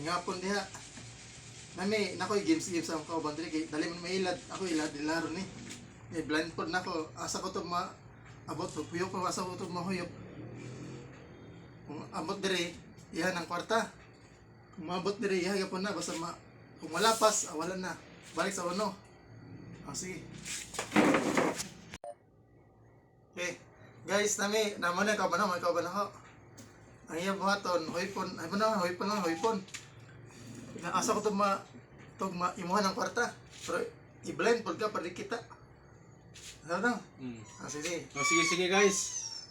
Ngapon diha. Nami, nako games games ang kauban diri kay dali man mailad. Ako ilad dilaro ni. May blindfold nako. Asa ko to ma abot puyok pa asa ko to mahuyok. Kung abot diri, iha ng kwarta. Kung maabot diri, iha gyapon na basta ma kung malapas, awalan na. Balik sa ano. Ah, sige. Okay. Guys, nami, naman na ikaw ba na, ikaw ba na ho? Ang iyang buhaton, hoypon, ay ba na, hoypon lang, hoypon. Inaasa ko ito ma, ito ma, imuhan ng kwarta. Pero, i-blind pod ka, para di kita. Ano na? Mm. Ah, sige. Oh, sige, sige guys.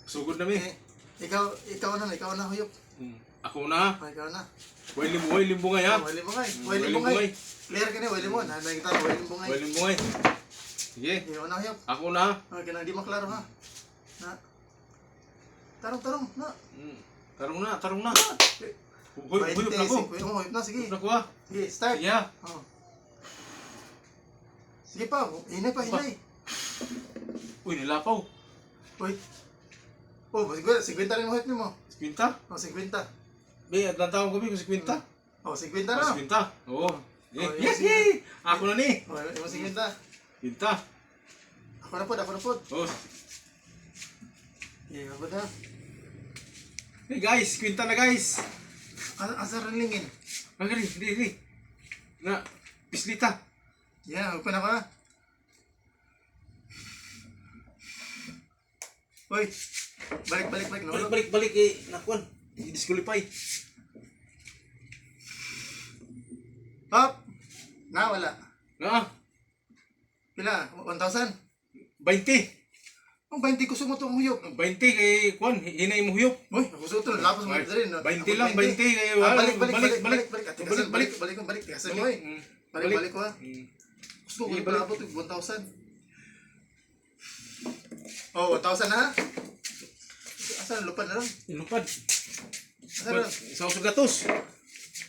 Sugod na mi. Eh, ikaw, ikaw na, ikaw na, huyop. Mm. Ako na. Ah, ikaw na. Huwag limbungay, limbungay ha. Ah, Wali mo ngay, Mm, wali wali mo mo ngay. Clear ka na, wali mo. Nanay kita, wali mo ngay. Huwag limbungay. Sige, Ikaw na, huyop. ako na. Ah, kaya di maklaro ha. Na. Tarong, tarong, na. Mm. Tarong na, tarong na. Eh, Huy, huyop na ko. Huyop na, huyop sige. Huyop na ko ha. Sige, start. Sige ha. Oh. Sige pa, hinay pa, hinay. Uy, nilapaw. Uy. Oh, 50, 50 rin ang height mo. Kwinta? Oh, 50. Be, at lang taong kami kung si Kwinta. Oh, 50 Oh, na. si Kwinta. Oo. Eh, Oh, yes, yes. Ako na ni. Oh, yung 50. Kwinta. Ako na po, ako na po. Oh. Yeah, ako na. Hey guys, Kwinta na guys. Asa asa rin lingin. Magaling, hindi, hindi. Na, pislita. Yeah, open ako na. Uy. Balik, balik, balik. Balik, balik, balik eh. Nakuan. I-disqualify. Hop. Na, wala. Na, Pila? 1,000? 20. Ang 20 ko sumo itong huyok. 20 kay Kwan, hinay mo huyop. Uy, sa ito. Lapos mo rin. 20 lang, 20 kay Ah, wala. balik, balik, balik, balik, balik. Balik, balik, balik, balik, balik. Tikasan mo eh. Mm. Balik, balik ko ha. Mm. Gusto ko yung palabot yung 1,000. Oh, 1,000 na ha? Asa lupad na lang? Inupad. Asa na lang? Sa usugatos.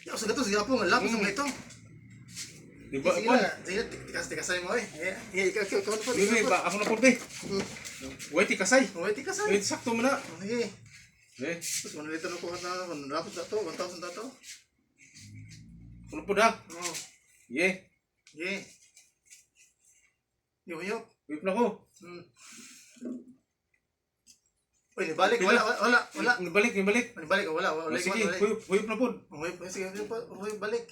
Yaw sa gato, siya po, ang lapis ng Mm. ito. Di ba? Sige Kwan. na, sige na, tikas, tikasan mo eh. Eh, eh, ikaw, ikaw, ikaw na po. Bibi, ikaw na ba ako na po be. po. Mm. Wait, ikasay. Oh, eh, tikasan. Wait, sakto mo na. Sige. Eh, Tapos manalito na po na, kung lapis na to, 1,000 na to. ano po da? Oh, Yeah. yeah. Yung huyok. Wait na ko. Hmm. Uy, nibalik, wala, wala, wala. Balik, balik. Nibalik, wala, wala. Oh, Wala, sige, wala. huyop, huyop na po. Uy, sige, sige uy, balik.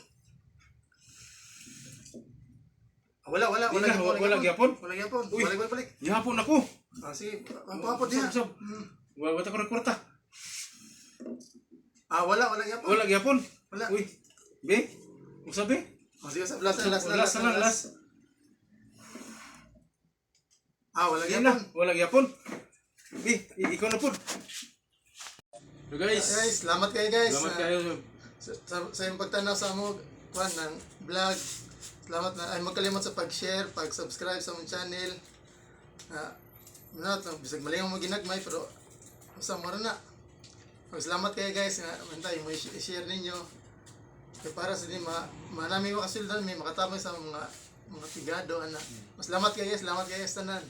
Ah, Wala, wala, wala. Gyapon, wala gyapon? Wala gyapon. Uy. Balik, balik, balik. Yahapon ako. Sige, ang papo usap. Hmm. Wala ko na kwarta. Ah, wala, wala gyapon. Wala gyapon. Wala. Uy. Be. Usa be. Ah, sige, sa- last, last, Last lang, last. Ah, wala gyapon. wala gyapon. Be, ikaw na po. So guys, Guys, salamat kayo guys. salamat kayo. sa, sa, sa iyong pagtanaw sa among kwan ng vlog. Salamat na ay magkalimot sa pag-share, pag-subscribe sa among channel. Ah, na to bisag mali mo ginagmay pero usa mo na. Mag salamat kayo guys nga mantay mo i-share ninyo. Kaya para sa ma manami mo kasuldan may makatabang sa mga mga tigado ana. Salamat kayo, salamat kayo sa tanan.